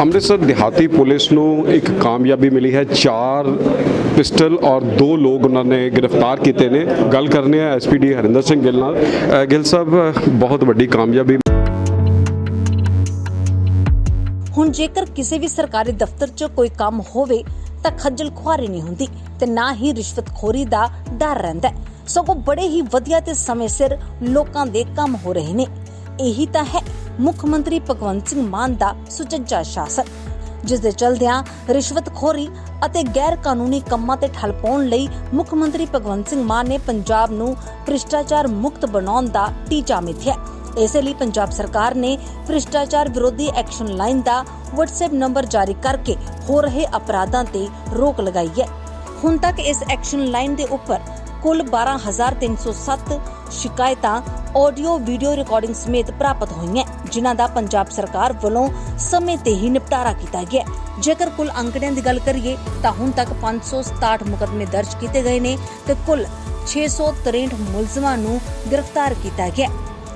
ਅੰਮ੍ਰਿਤਸਰ ਦਿਹਾਤੀ ਪੁਲਿਸ ਨੂੰ ਇੱਕ ਕਾਮਯਾਬੀ ਮਿਲੀ ਹੈ। ਚਾਰ ਪਿਸਟਲ ਔਰ ਦੋ ਲੋਕ ਉਹਨਾਂ ਨੇ ਗ੍ਰਿਫਤਾਰ ਕੀਤੇ ਨੇ। ਗੱਲ ਕਰਨੇ ਆ ਐਸਪੀਡੀ ਹਰਿੰਦਰ ਸਿੰਘ ਗਿੱਲ ਨਾਲ। ਗਿੱਲ ਸਾਹਿਬ, ਬਹੁਤ ਵੱਡੀ ਕਾਮਯਾਬੀ। ਹੁਣ ਜੇਕਰ ਕਿਸੇ ਵੀ ਸਰਕਾਰੀ ਦਫ਼ਤਰ 'ਚ ਕੋਈ ਕੰਮ ਹੋਵੇ, ਤਾਂ ਖੱਜਲ ਖੁਆਰੀ ਨਹੀਂ ਹੁੰਦੀ ਤੇ ਨਾ ਹੀ ਰਿਸ਼ਵਤਖੋਰੀ ਦਾ ਡਰ ਰਹਿੰਦਾ ਸਗੋਂ ਬੜੇ ਹੀ ਵਧੀਆ ਤੇ ਸਮੇਂ ਸਿਰ ਲੋਕਾਂ ਦੇ ਕੰਮ ਹੋ ਰਹੇ ਨੇ। ਇਹੀ ਤਾਂ ਹੈ ਮੁੱਖ ਮੰਤਰੀ ਭਗਵੰਤ ਸਿੰਘ ਮਾਨ ਦਾ ਸੁਚੱਜਾ ਸ਼ਾਸਨ, ਜਿਸ ਦੇ ਚਲਦਿਆਂ ਰਿਸ਼ਵਤਖੋਰੀ ਅਤੇ ਗੈਰ ਕਾਨੂੰਨੀ ਕੰਮਾਂ ਤੇ ਠੱਲ ਪਾਉਣ ਲਈ ਮੁੱਖ ਮੰਤਰੀ ਭਗਵੰਤ ਸਿੰਘ ਮਾਨ ਨੇ ਪੰਜਾਬ ਨੂੰ ਭ੍ਰਿਸ਼ਟਾਚਾਰ ਮੁਕਤ ਬਣਾਉਣ ਦਾ ਟੀਚਾ ਮਿਥਿਆ। ਇਸੇ ਲਈ ਪੰਜਾਬ ਸਰਕਾਰ ਨੇ ਭ੍ਰਿਸ਼ਟਾਚਾਰ ਵਿਰੋਧੀ ਐਕਸ਼ਨ ਲਾਈਨ ਦਾ WhatsApp ਨੰਬਰ ਜਾਰੀ ਕਰਕੇ ਹੋ ਰਹੇ ਅਪਰਾਧਾਂ ਤੇ ਰੋਕ ਲਗਾਈ ਹੈ। ਹੁਣ ਤੱਕ ਇਸ ਐਕਸ਼ਨ ਲਾਈਨ ਦੇ ਉੱਪਰ ਕੁੱਲ 12307 ਸ਼ਿਕਾਇਤਾਂ ਆਡੀਓ, ਵੀਡੀਓ ਰਿਕਾਰਡਿੰਗ ਸਮੇਤ ਪ੍ਰਾਪਤ ਹੋਈਆਂ ਜਿਨ੍ਹਾਂ ਦਾ ਪੰਜਾਬ ਸਰਕਾਰ ਵੱਲੋਂ ਸਮੇਂ ਤੇ ਹੀ ਨਿਪਟਾਰਾ ਕੀਤਾ ਗਿਆ ਜੇਕਰ ਕੁੱਲ ਅੰਕੜਿਆਂ ਦੀ ਗੱਲ ਕਰੀਏ, ਤਾਂ ਹੁਣ ਤੱਕ 567 ਮੁਕੱਦਮੇ ਦਰਜ ਕੀਤੇ ਗਏ ਨੇ ਤੇ ਕੁੱਲ 663 ਮੁਲਜ਼ਮਾਂ ਨੂੰ ਗ੍ਰਿਫਤਾਰ ਕੀਤਾ ਗਿਆ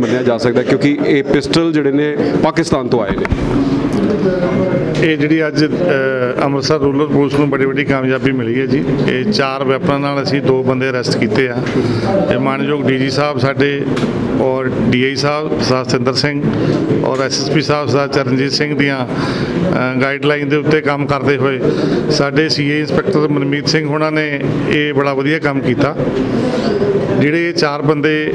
ਮੰਨਿਆ ਜਾ ਸਕਦਾ ਕਿਉਂਕਿ ਇਹ ਪਿਸਟਲ ਜਿਹੜੇ ਨੇ ਪਾਕਿਸਤਾਨ ਤੋਂ ਆਏ ਨੇ। ਇਹ ਜਿਹੜੀ ਅੱਜ ਅੰਮ੍ਰਿਤਸਰ ਰੂਰਲ ਪੁਲਿਸ ਨੂੰ ਬੜੀ ਵੱਡੀ ਕਾਮਯਾਬੀ ਮਿਲੀ ਹੈ ਜੀ। ਇਹ ਚਾਰ ਵੈਪਨਾਂ ਨਾਲ ਅਸੀਂ ਦੋ ਬੰਦੇ ਅਰੈਸਟ ਕੀਤੇ ਆ। ਇਹ ਮਾਨਯੋਗ ਡੀਜੀ ਸਾਹਿਬ ਸਾਡੇ ਔਰ ਡੀਆਈ ਸਾਹਿਬ ਸਤਿੰਦਰ ਸਿੰਘ ਔਰ ਐਸਐਸਪੀ ਸਾਹਿਬ, ਸਰਦਾਰ ਚਰਨਜੀਤ ਸਿੰਘ ਦੀਆਂ ਗਾਈਡਲਾਈਨ ਦੇ ਉੱਤੇ ਕੰਮ ਕਰਦੇ ਹੋਏ ਸਾਡੇ ਸੀਏ ਇੰਸਪੈਕਟਰ ਮਨਮੀਤ ਸਿੰਘ ਹੋਣਾ ਨੇ ਇਹ ਬੜਾ ਵਧੀਆ ਕੰਮ ਕੀਤਾ। ਜਿਹੜੇ ਇਹ ਚਾਰ ਬੰਦੇ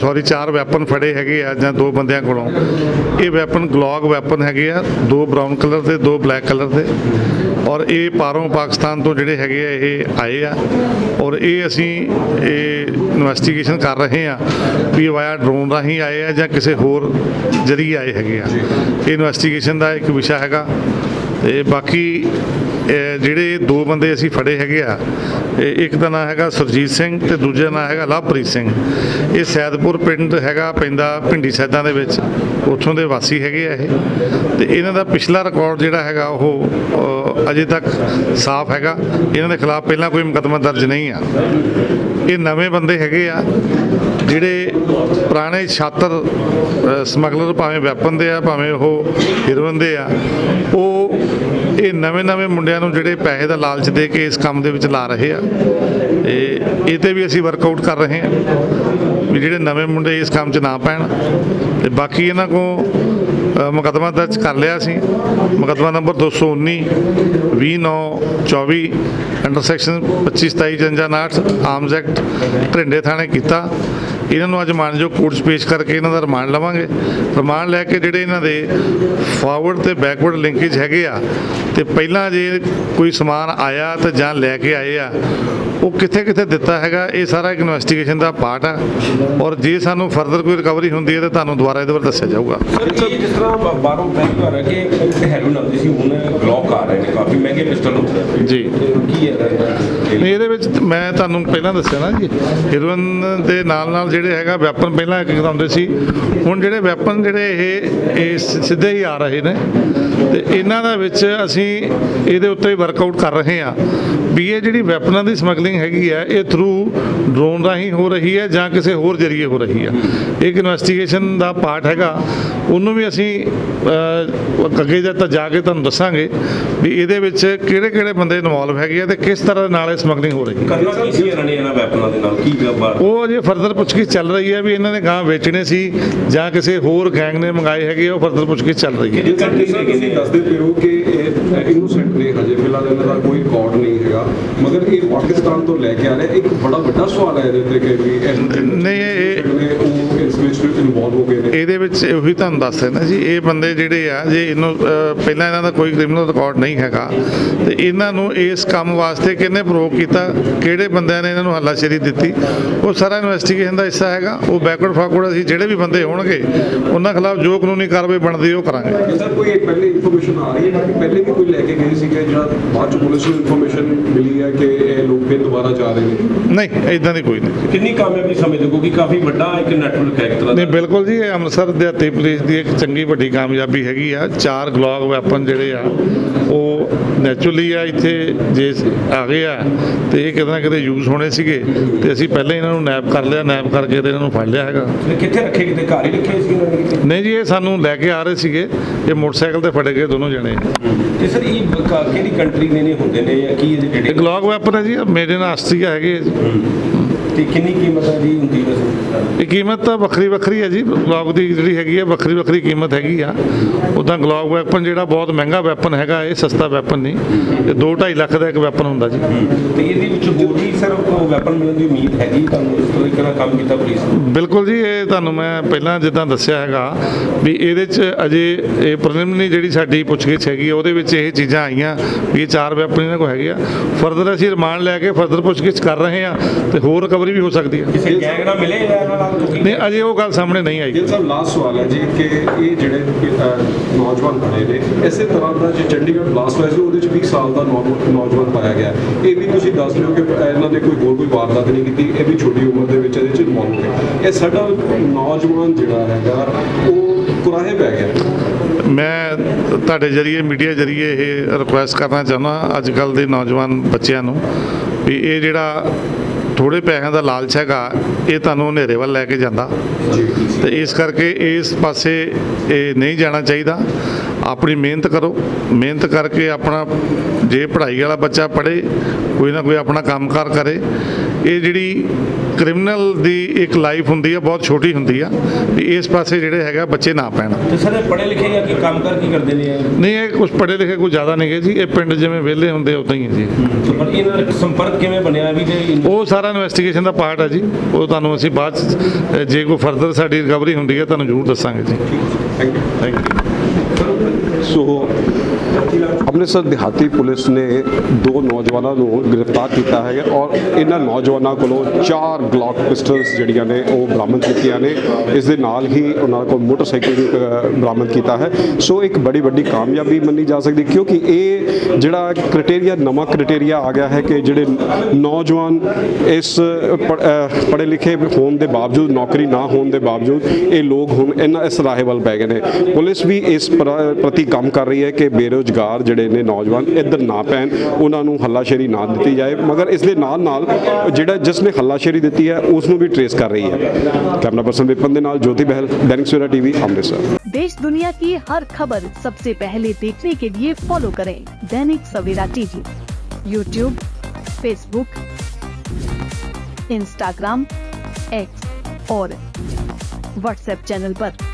ਸੌਰੀ, ਚਾਰ ਵੈਪਨ ਫੜੇ ਹੈਗੇ ਆ ਜਾਂ ਦੋ ਬੰਦਿਆਂ ਕੋਲੋਂ, ਇਹ ਵੈਪਨ ਗਲੌਗ ਵੈਪਨ ਹੈਗੇ ਆ, ਦੋ ਬਰਾਊਨ ਕਲਰ ਦੇ ਦੋ ਬਲੈਕ ਕਲਰ ਦੇ। ਔਰ ਇਹ ਪਾਰੋਂ ਪਾਕਿਸਤਾਨ ਤੋਂ ਜਿਹੜੇ ਹੈਗੇ ਆ, ਇਹ ਆਏ ਆ। ਔਰ ਇਹ ਅਸੀਂ ਇਹ ਇਨਵੈਸਟੀਗੇਸ਼ਨ ਕਰ ਰਹੇ ਆ ਵੀ ਵਾਇਆ ਡਰੋਨ ਰਾਹੀਂ ਆਏ ਆ ਜਾਂ ਕਿਸੇ ਹੋਰ ਜਰੀਏ ਆਏ ਹੈਗੇ ਆ। ਇਹ ਇਨਵੈਸਟੀਗੇਸ਼ਨ ਦਾ ਇੱਕ ਵਿਸ਼ਾ ਹੈਗਾ। ਤੇ ਬਾਕੀ ਜਿਹੜੇ ਦੋ ਬੰਦੇ ਅਸੀਂ ਫੜੇ ਹੈਗੇ ਆ, ਇਹ ਇੱਕ ਦਾ ਨਾਮ ਹੈਗਾ ਸੁਰਜੀਤ ਸਿੰਘ ਤੇ ਦੂਜੇ ਦਾ ਨਾਮ ਹੈਗਾ ਲਵਪ੍ਰੀਤ ਸਿੰਘ। ਇਹ ਸੈਦਪੁਰ ਪਿੰਡ ਹੈਗਾ ਪੈਂਦਾ ਪਿੰਡੀ ਸੈਦਾਂ ਦੇ ਵਿੱਚ, ਉੱਥੋਂ ਦੇ ਵਾਸੀ ਹੈਗੇ ਆ ਇਹ। ਤੇ ਇਹਨਾਂ ਦਾ ਪਿਛਲਾ ਰਿਕਾਰਡ ਜਿਹੜਾ ਹੈਗਾ, ਉਹ ਅਜੇ ਤੱਕ ਸਾਫ਼ ਹੈਗਾ। ਇਹਨਾਂ ਦੇ ਖਿਲਾਫ ਪਹਿਲਾਂ ਕੋਈ ਮੁਕੱਦਮਾ ਦਰਜ ਨਹੀਂ ਆ। ਇਹ ਨਵੇਂ ਬੰਦੇ ਹੈਗੇ ਆ, ਜਿਹੜੇ ਪੁਰਾਣੇ ਛਾਤਰ ਸਮਗਲਰ ਭਾਵੇਂ ਵੈਪਨ ਦੇ ਆ, ਭਾਵੇਂ ਉਹ ਹੀਰੋਇਨ ਦੇ ਆ, ਉਹ ਇਹ ਨਵੇਂ ਨਵੇਂ ਮੁੰਡਿਆਂ ਨੂੰ ਜਿਹੜੇ ਪੈਸੇ ਦਾ ਲਾਲਚ ਦੇ ਕੇ ਇਸ ਕੰਮ ਦੇ ਵਿੱਚ ਲਾ ਰਹੇ ਆ। ਇਹ ਇਹ ਤੇ ਵੀ ਅਸੀਂ ਵਰਕਆਊਟ ਕਰ ਰਹੇ ਹਾਂ ਵੀ ਜਿਹੜੇ ਨਵੇਂ ਮੁੰਡੇ ਇਸ ਕੰਮ 'ਚ ਨਾ ਪੈਣ। ਤੇ ਬਾਕੀ ਇਹਨਾਂ ਕੋ ਮੁਕੱਦਮਾ ਦਰਜ ਕਰ ਲਿਆ ਸੀ ਮੁਕੱਦਮਾ ਨੰਬਰ 219 2924 ਅੰਡਰ ਸੈਕਸ਼ਨ 2527 ਜੰਜਾਨਾਟ ਆਰਮਸ ਐਕਟ ਘਰਿੰਡੇ ਥਾਣੇ ਕੀਤਾ। ਇਹਨਾਂ ਨੂੰ ਅੱਜ ਮਾਨਯੋਗ ਕੋਰਟ 'ਚ ਪੇਸ਼ ਕਰਕੇ ਇਹਨਾਂ ਦਾ ਰਿਮਾਂਡ ਲਵਾਂਗੇ। ਰਿਮਾਂਡ ਲੈ ਕੇ ਜਿਹੜੇ ਇਹਨਾਂ ਦੇ ਫਾਰਵਰਡ ਤੇ ਬੈਕਵਰਡ ਲਿੰਕੇਜ ਹੈਗੇ ਆ ਤੇ ਪਹਿਲਾਂ ਜੇ ਕੋਈ ਸਮਾਨ ਆਇਆ ਤੇ ਜਾਂ ਲੈ ਕੇ ਆਏ ਆ ਉਹ ਕਿੱਥੇ ਕਿੱਥੇ ਦਿੱਤਾ ਹੈਗਾ ਇਹ ਸਾਰਾ ਇੱਕ ਇਨਵੈਸਟੀਗੇਸ਼ਨ ਦਾ ਪਾਰਟ ਆ। ਔਰ ਜੇ ਸਾਨੂੰ ਫਰਦਰ ਕੋਈ ਰਿਕਵਰੀ ਹੁੰਦੀ ਹੈ ਤਾਂ ਤੁਹਾਨੂੰ ਦੁਬਾਰਾ ਇਹਦੇ ਬਾਰੇ ਦੱਸਿਆ ਜਾਊਗਾ। ਜਿਸ ਤਰ੍ਹਾਂ ਬਾਹਰੋਂ ਬੈਂਕ ਆ ਰਿਹਾ ਕਿ ਹੈਰੋਇਨ ਆਉਂਦੀ ਸੀ ਹੁਣ ਗਲੌਕ ਆ ਰਹੇ ਨੇ ਕਾਫੀ ਮਹਿੰਗੇ ਪਿਸਟਲ ਜੀ। ਕੀ ਹੈ ਇਹਦੇ? ਵਿੱਚ ਮੈਂ ਤੁਹਾਨੂੰ ਪਹਿਲਾਂ ਦੱਸਿਆ ਨਾ ਜੀ ਹੀਰੋਇਨ ਦੇ ਨਾਲ ਨਾਲ ਜਿਹੜੇ ਹੈਗਾ ਵੈਪਨ, ਪਹਿਲਾਂ ਇੱਕ ਆਉਂਦੇ ਸੀ, ਹੁਣ ਜਿਹੜੇ ਵੈਪਨ ਜਿਹੜੇ ਇਹ ਇਹ ਸਿੱਧੇ ਹੀ ਆ ਰਹੇ ਨੇ ਤੇ ਇਹਨਾਂ ਦਾ ਵਿੱਚ ਅਸੀਂ ਇਹਦੇ ਉੱਤੇ ਵਰਕਆਊਟ ਕਰ ਰਹੇ ਹਾਂ। ਵੀ ਇਹ ਜਿਹੜੀ ਵੈਪਨਾਂ ਦੀ ਸਮਗਲਿੰਗ ਹੈਗੀ ਹੈ ਇਹ ਥਰੂ ਡਰੋਨ ਰਾਹੀਂ ਹੋ ਰਹੀ ਹੈ ਜਾਂ ਕਿਸੇ ਹੋਰ ਜਰੀਏ ਹੋ ਰਹੀ ਹੈ ਇੱਕ ਇਨਵੈਸਟੀਗੇਸ਼ਨ ਦਾ ਪਾਰਟ ਹੈਗਾ ਉਹਨੂੰ ਵੀ ਅਸੀਂ ਅੱਗੇ ਜਦ ਤੱਕ ਜਾ ਕੇ ਤੁਹਾਨੂੰ ਦੱਸਾਂਗੇ ਵੀ ਇਹਦੇ ਵਿੱਚ ਕਿਹੜੇ ਕਿਹੜੇ ਬੰਦੇ ਇਨਵੋਲਵ ਹੈਗੇ ਆ ਤੇ ਕਿਸ ਤਰ੍ਹਾਂ ਨਾਲ ਇਹ ਸਮਗਲਿੰਗ ਹੋ ਰਹੀ ਹੈ ਕਰਨਾ ਕੀ ਸੀ ਇਹਨਾਂ ਨੇ ਇਹਨਾਂ ਵੈਪਨਾਂ ਦੇ ਨਾਲ? ਕੀ ਬਾਤ? ਉਹ ਅਜੇ ਫਰਦਰ ਪੁੱਛਗਿੱਛ ਚੱਲ ਰਹੀ ਹੈ ਵੀ ਇਹਨਾਂ ਨੇ ਗਾਂ ਵੇਚਣੇ ਸੀ ਜਾਂ ਕਿਸੇ ਹੋਰ ਗੈਂਗ ਨੇ ਮੰਗਾਏ ਹੈਗੇ ਉਹ ਫਰਦਰ ਪੁੱਛਗਿੱਛ ਚੱਲ ਰਹੀ ਹੈ। ਨੇ ਕਿਸੇ ਦੱਸਦੇ ਹੋ ਕਿ ਇਹ ਇਨੋਸੈਂਟ ਨੇ ਹਜੇ ਫਿਲਹਾਲ ਇਹਨਾਂ ਦਾ ਕੋਈ ਰਿਕਾਰਡ ਨਹੀਂ ਹੈਗਾ। ਮਗਰ ਇਹ ਪਾਕਿਸਤਾਨ ਤੋਂ ਲੈ ਕੇ ਆ ਰਹੇ ਇੱਕ ਬੜਾ ਵੱਡਾ ਸਵਾਲ ਹੈ ਇਹਦੇ ਤੇ ਕਿ ਵੀ ਇਹ ਨਹੀਂ, ਇਹ- ਇਸ ਵਿੱਚ ਇਨਵੋਲਵ ਹੋ ਗਏ ਨੇ? ਇਹਦੇ ਵਿੱਚ ਉਹੀ ਤੁਹਾਨੂੰ ਦੱਸ ਰਿਹਾ ਨਾ ਜੀ ਇਹ ਬੰਦੇ ਜਿਹੜੇ ਆ ਜੇ ਇਹਨੂੰ ਪਹਿਲਾਂ ਇਹਨਾਂ ਦਾ ਕੋਈ ਕ੍ਰਿਮੀਨਲ ਰਿਕਾਰਡ ਨਹੀਂ ਹੈਗਾ ਤੇ ਇਹਨਾਂ ਨੂੰ ਇਸ ਕੰਮ ਵਾਸਤੇ ਕਿਹਨੇ ਪ੍ਰੋਵੋਕ ਕੀਤਾ ਕਿਹੜੇ ਬੰਦਿਆਂ ਨੇ ਇਹਨਾਂ ਨੂੰ ਹੱਲਾਸ਼ੇਰੀ ਦਿੱਤੀ? ਉਹ ਸਾਰਾ ਇਨਵੈਸਟੀਗੇਸ਼ਨ ਦਾ ਹਿੱਸਾ ਹੈਗਾ ਉਹ ਬੈਕਵਰਡ ਫਾਰਵਰਡ ਅਸੀਂ ਜਿਹੜੇ ਵੀ ਬੰਦੇ ਹੋਣਗੇ ਉਹਨਾਂ ਖਿਲਾਫ ਜੋ ਕਾਨੂੰਨੀ ਕਾਰਵਾਈ ਬਣਦੀ ਉਹ ਕਰਾਂਗੇ। ਸਰ ਕੋਈ ਪਹਿਲੇ ਇਨਫੋਰਮੇਸ਼ਨ ਆ ਰਹੀ ਹੈ ਕਿ ਪਹਿਲੇ ਵੀ ਕੋਈ ਲੈ ਕੇ ਗਏ ਸੀਗੇ ਜਾਂ ਬਾਅਦ ਚ ਪੁਲਿਸ ਨੂੰ ਇਨਫੋਰਮੇਸ਼ਨ ਮਿਲੀ ਹੈ ਕਿ ਇਹ ਲੋਕ ਫਿਰ ਦੁਬਾਰਾ ਜਾ ਰਹੇ ਨੇ? ਨਹੀਂ ਇਦਾਂ ਦੀ ਕੋਈ ਨਹੀਂ। ਕਿੰਨੀ ਕਾਮਯਾਬੀ ਸਮਝਦੇ ਕਿਉਂਕਿ ਕਾਫੀ ਵੱਡਾ ਇੱਕ ਨੈਟਵਰਕ ਹੈ ਇੱਕ ਤਰ੍ਹਾਂ ਦਾ ਨਹੀਂ ਬਿਲਕੁਲ ਜੀ ਇਹ ਅੰਮ੍ਰਿਤਸਰ ਦਿਹਾਤੀ ਪੁਲਿਸ ਦੀ ਇੱਕ ਚੰਗੀ ਵੱਡੀ ਕਾਮਯਾਬੀ ਹੈਗੀ ਆ। ਚਾਰ ਗਲੌਕ ਵੈਪਨ ਜਿਹੜੇ ਆ ਉਹ ਨੈਚੁਰਲੀ ਆ ਇੱਥੇ ਜੇ ਆ ਗਏ ਆ ਤੇ ਇਹ ਕਿਤੇ ਨਾ ਕਿਤੇ ਯੂਜ਼ ਹੋਣੇ ਸੀਗੇ ਤੇ ਅਸੀਂ ਪਹਿਲਾਂ ਇਹਨਾਂ ਨੂੰ ਨੈਪ ਕਰ ਲਿਆ ਨੈਪ ਕਰਕੇ ਤੇ ਇਹਨਾਂ ਨੂੰ ਫੜ ਲਿਆ ਹੈਗਾ। ਕਿੱਥੇ ਰੱਖੇ ਕਿਤੇ? ਘਰ ਹੀ ਰੱਖੇ ਸੀ ਇਹਨਾਂ ਨੇ ਕਿਤੇ? ਨਹੀਂ ਜੀ ਇਹ ਸਾਨੂੰ ਲੈ ਕੇ ਆ ਰਹੇ ਸੀਗੇ ਇਹ ਮੋਟਰਸਾਈਕਲ ਤੇ ਫੜੇ ਗਏ ਦੋਨੋਂ ਜਣੇ। ਤੇ ਸਰ ਇਹ ਕਿਹੜੀ ਕੰਟਰੀ ਦੇ ਨੇ ਹੁੰਦੇ ਨੇ ਜਾਂ ਕੀ ਇਹ ਜਿਹੜੇ ਗਲੌਕ ਵੈਪਨ ਹੈ ਜੀ ਮੇਰੇ ਨਾਲ ਆਸਟਰੀਆ ਹੈਗੇ। ਤੇ ਕਿੰਨੀ ਕੀਮਤ ਹੈ ਜੀ? ਹੁੰਦੀ ਵੈਸੇ ਇਹ ਕੀਮਤ ਤਾਂ ਵੱਖਰੀ ਵੱਖਰੀ ਹੈ ਜੀ। ਗਲੌਕ ਦੀ ਜਿਹੜੀ ਹੈਗੀ ਹੈ ਵੱਖਰੀ ਵੱਖਰੀ ਕੀਮਤ ਹੈਗੀ ਆ। ਉਦਾਂ ਗਲੌਕ ਵੈਪਨ ਜਿਹੜਾ ਬਹੁਤ ਮਹਿੰਗਾ ਵੈਪਨ ਹੈਗਾ ਇਹ ਸਸਤਾ ਵੈਪਨ ਨਹੀਂ। ਇਹ 2.5 ਲੱਖ ਦਾ ਇੱਕ ਵੈਪਨ ਹੁੰਦਾ ਜੀ। ਤੇ ਇਹਦੇ ਵਿੱਚ ਹੋਰ ਵੀ ਸਰ ਵੈਪਨ ਮਿਲਣ ਦੀ ਉਮੀਦ ਹੈਗੀ ਤੁਹਾਨੂੰ? ਇਸ ਨਾਲ ਕੰਮ ਕੀਤਾ ਪੁਲਿਸ ਨੇ? ਬਿਲਕੁਲ ਜੀ ਇਹ ਤੁਹਾਨੂੰ ਮੈਂ ਪਹਿਲਾਂ ਜਿੱਦਾਂ ਦੱਸਿਆ ਹੈਗਾ ਵੀ ਇਹਦੇ 'ਚ ਅਜੇ ਇਹ ਪ੍ਰੀਲਿਮਿਨਰੀ ਜਿਹੜੀ ਸਾਡੀ ਪੁੱਛਗਿੱਛ ਹੈਗੀ ਆ, ਉਹਦੇ ਵਿੱਚ ਇਹ ਚੀਜ਼ਾਂ ਆਈਆਂ ਵੀ ਇਹ ਚਾਰ ਵੈਪਨ ਇਹਨਾਂ ਕੋਲ ਹੈਗੇ ਆ। ਫਰਦਰ ਅਸੀਂ ਰਿਮਾਂਡ ਲੈ ਕੇ ਫਰਦਰ ਪੁੱਛਗਿੱਛ ਕਰ ਰਹੇ ਆ ਤੇ ਹੋਰ ਰਿਕਵਰੀ ਵੀ ਹੋ ਸਕਦੀ ਹੈ। ਕਿਸੇ ਗੈਂਗ ਨਾਲ ਮਿਲੇ ਜਾਂ ਇਹਨਾਂ ਨਾਲ ਕਿਉਂਕਿ ਨਹੀਂ ਅਜੇ ਉਹ ਗੱਲ ਸਾਹਮਣੇ ਨਹੀਂ ਆਈ। ਗਿੱਲ ਸਾਹਿਬ ਲਾਸਟ ਸਵਾਲ ਹੈ ਜੀ ਕਿ ਇਹ ਜਿਹੜੇ ਨੌਜਵਾਨ ਖੜੇ ਨੇ ਇਸੇ ਤਰ੍ਹਾਂ ਦਾ ਜੇ ਚੰਡੀਗੜ੍ਹ ਬਲਾਸਟ ਹੋਇਆ ਸੀ ਉਹਦੇ ਚ 20 ਸਾਲ ਦਾ ਨੌਜਵਾਨ ਪਾਇਆ ਗਿਆ। ਇਹ ਵੀ ਤੁਸੀਂ ਦੱਸ ਲਿਓ ਕਿ ਇਹਨਾਂ ਨੇ ਕੋਈ ਹੋਰ ਕੋਈ ਵਾਰਦਾਤ ਨਹੀਂ ਕੀਤੀ ਇਹ ਵੀ ਛੋਟੀ ਉਮਰ ਦੇ ਵਿੱਚ ਇਹਦੇ ਚ ਇਨਵੋਲਵ ਹੋ ਇਹ ਸਾਡਾ ਨੌਜਵਾਨ ਜਿਹੜਾ ਹੈਗਾ ਉਹ ਕੁਰਾਹੇ ਪੈ ਗਿਆ। ਮੈਂ ਤੁਹਾਡੇ ਜਰੀਏ ਮੀਡੀਆ ਜਰੀਏ ਇਹ ਰਿਕੁਐਸਟ ਕਰਨਾ ਚਾਹੁੰਦਾ ਅੱਜ ਕੱਲ ਦੇ ਨੌਜਵਾਨ ਬੱਚਿਆਂ ਨੂੰ ਵੀ ਇਹ ਜਿਹੜਾ ਥੋੜੇ ਪੈਸਿਆਂ ਦਾ ਲਾਲਚ ਹੈਗਾ ਇਹ ਤੁਹਾਨੂੰ ਹਨੇਰੇ ਵੱਲ ਲੈ ਕੇ ਜਾਂਦਾ। ਤੇ ਇਸ ਕਰਕੇ ਇਸ ਪਾਸੇ ਇਹ ਨਹੀਂ ਜਾਣਾ ਚਾਹੀਦਾ। ਆਪਣੀ ਮਿਹਨਤ ਕਰੋ। ਮਿਹਨਤ ਕਰਕੇ ਆਪਣਾ ਜੇ ਪੜ੍ਹਾਈ ਵਾਲਾ ਬੱਚਾ ਪੜ੍ਹੇ ਕੋਈ ਨਾ ਕੋਈ ਆਪਣਾ ਕੰਮਕਾਰ ਕਰੇ। ਇਹ ਜਿਹੜੀ ਕ੍ਰਿਮੀਨਲ ਦੀ ਇੱਕ ਲਾਈਫ ਹੁੰਦੀ ਆ ਬਹੁਤ ਛੋਟੀ ਹੁੰਦੀ ਆ ਵੀ ਇਸ ਪਾਸੇ ਜਿਹੜੇ ਹੈਗਾ ਬੱਚੇ ਨਾ ਪੈਣ। ਤੇ ਸਰ ਇਹ ਪੜ੍ਹੇ ਲਿਖੇ ਜਾਂ ਕੀ ਕੰਮ ਕਰ ਕੀ ਕਰਦੇ ਨੇ? ਨਹੀਂ ਇਹ ਕੁਝ ਪੜ੍ਹੇ ਲਿਖੇ ਕੋਈ ਜ਼ਿਆਦਾ ਨਹੀਂ ਗੇ ਜੀ। ਇਹ ਪਿੰਡ ਜਿਵੇਂ ਵਿਹਲੇ ਹੁੰਦੇ ਉਦਾਂ ਹੀ ਹੈ ਜੀ। ਪਰ ਇਹਨਾਂ ਦਾ ਸੰਪਰਕ ਕਿਵੇਂ ਬਣਿਆ ਵੀ ਤੇ ਉਹ ਸਾਰਾ ਇਨਵੈਸਟੀਗੇਸ਼ਨ ਦਾ ਪਾਰਟ ਹੈ ਜੀ। ਉਹ ਤੁਹਾਨੂੰ ਅਸੀਂ ਬਾਅਦ ਜੇ ਕੋਈ ਫਰਦਰ ਸਾਡੀ ਰਿਕਵਰੀ ਹੁੰਦੀ ਹੈ ਤੁਹਾਨੂੰ ਜ਼ਰੂਰ ਦੱਸਾਂਗੇ ਜੀ। Thank you thank you so Amritsar ਦਿਹਾਤੀ ਪੁਲਿਸ ਪੁਲਿਸ ਨੇ ਦੋ ਨੌਜਵਾਨਾਂ ਨੂੰ ਗ੍ਰਿਫਤਾਰ ਕੀਤਾ ਹੈ ਔਰ ਇਹਨਾਂ ਨੌਜਵਾਨਾਂ ਕੋਲੋਂ ਚਾਰ ਗਲੌਕ ਪਿਸਟਲਸ ਜਿਹੜੀਆਂ ਨੇ ਉਹ ਬਰਾਮਦ ਕੀਤੀਆਂ ਨੇ। ਇਸ ਦੇ ਨਾਲ ਹੀ ਉਹਨਾਂ ਕੋਲ ਮੋਟਰਸਾਈਕਲ ਵੀ ਬਰਾਮਦ ਕੀਤਾ ਹੈ। ਸੋ ਇੱਕ ਬੜੀ ਵੱਡੀ ਕਾਮਯਾਬੀ ਮੰਨੀ ਜਾ ਸਕਦੀ ਕਿਉਂਕਿ ਇਹ ਜਿਹੜਾ ਕ੍ਰਾਈਟੇਰੀਆ ਨਵਾਂ ਕ੍ਰਾਈਟੇਰੀਆ ਆ ਗਿਆ ਹੈ ਕਿ ਜਿਹੜੇ ਨੌਜਵਾਨ ਇਸ ਪੜ੍ਹੇ ਲਿਖੇ ਹੋਣ ਦੇ ਬਾਵਜੂਦ, ਨੌਕਰੀ ਨਾ ਹੋਣ ਦੇ ਬਾਵਜੂਦ ਇਹ ਲੋਕ ਹੁਣ ਇਹਨਾਂ, ਇਸ ਰਾਹੇ ਵੱਲ ਪੈ ਗਏ ਨੇ। ਪੁਲਿਸ ਵੀ ਇਸ ਪ੍ਰ- ਪ੍ਰਤੀ ਕੰਮ ਕਰ ਰਹੀ ਹੈ ਕਿ ਬੇਰੋਜ਼ਗਾਰ ਜਿਹੜੇ ਨੇ ਨੌਜਵਾਨ ਇੱਧਰ ਨਾ ਪੈਣ ਉਹਨਾਂ ਨੂੰ ਹੱਲਾਸ਼ੇਰੀ ਨਾ ਦਿੱਤੀ ਜਾਏ ਮਗਰ ਇਸ ਦੇ ਨਾਲ ਨਾਲ ਜਿਹੜਾ ਜਿਸ ਨੇ ਹੱਲਾਸ਼ੇਰੀ ਦਿੱਤੀ ਹੈ ਉਸ ਨੂੰ ਵੀ ਟਰੇਸ ਕਰ ਰਹੀ ਹੈ ਕੈਮਰਾ ਪਰਸਨ ਵਿਪਨ ਦੇ ਨਾਲ ਜੋਤੀ ਬਹਿਲ ਦੈਨਿਕ ਸਵੇਰਾ ਟੀਵੀ ਅੰਮ੍ਰਿਤਸਰ देश दुनिया की हर खबर सबसे पहले देखने के लिए फॉलो करें Dainik Savera TV YouTube Facebook Instagram X और व्हाट्सएप चैनल पर।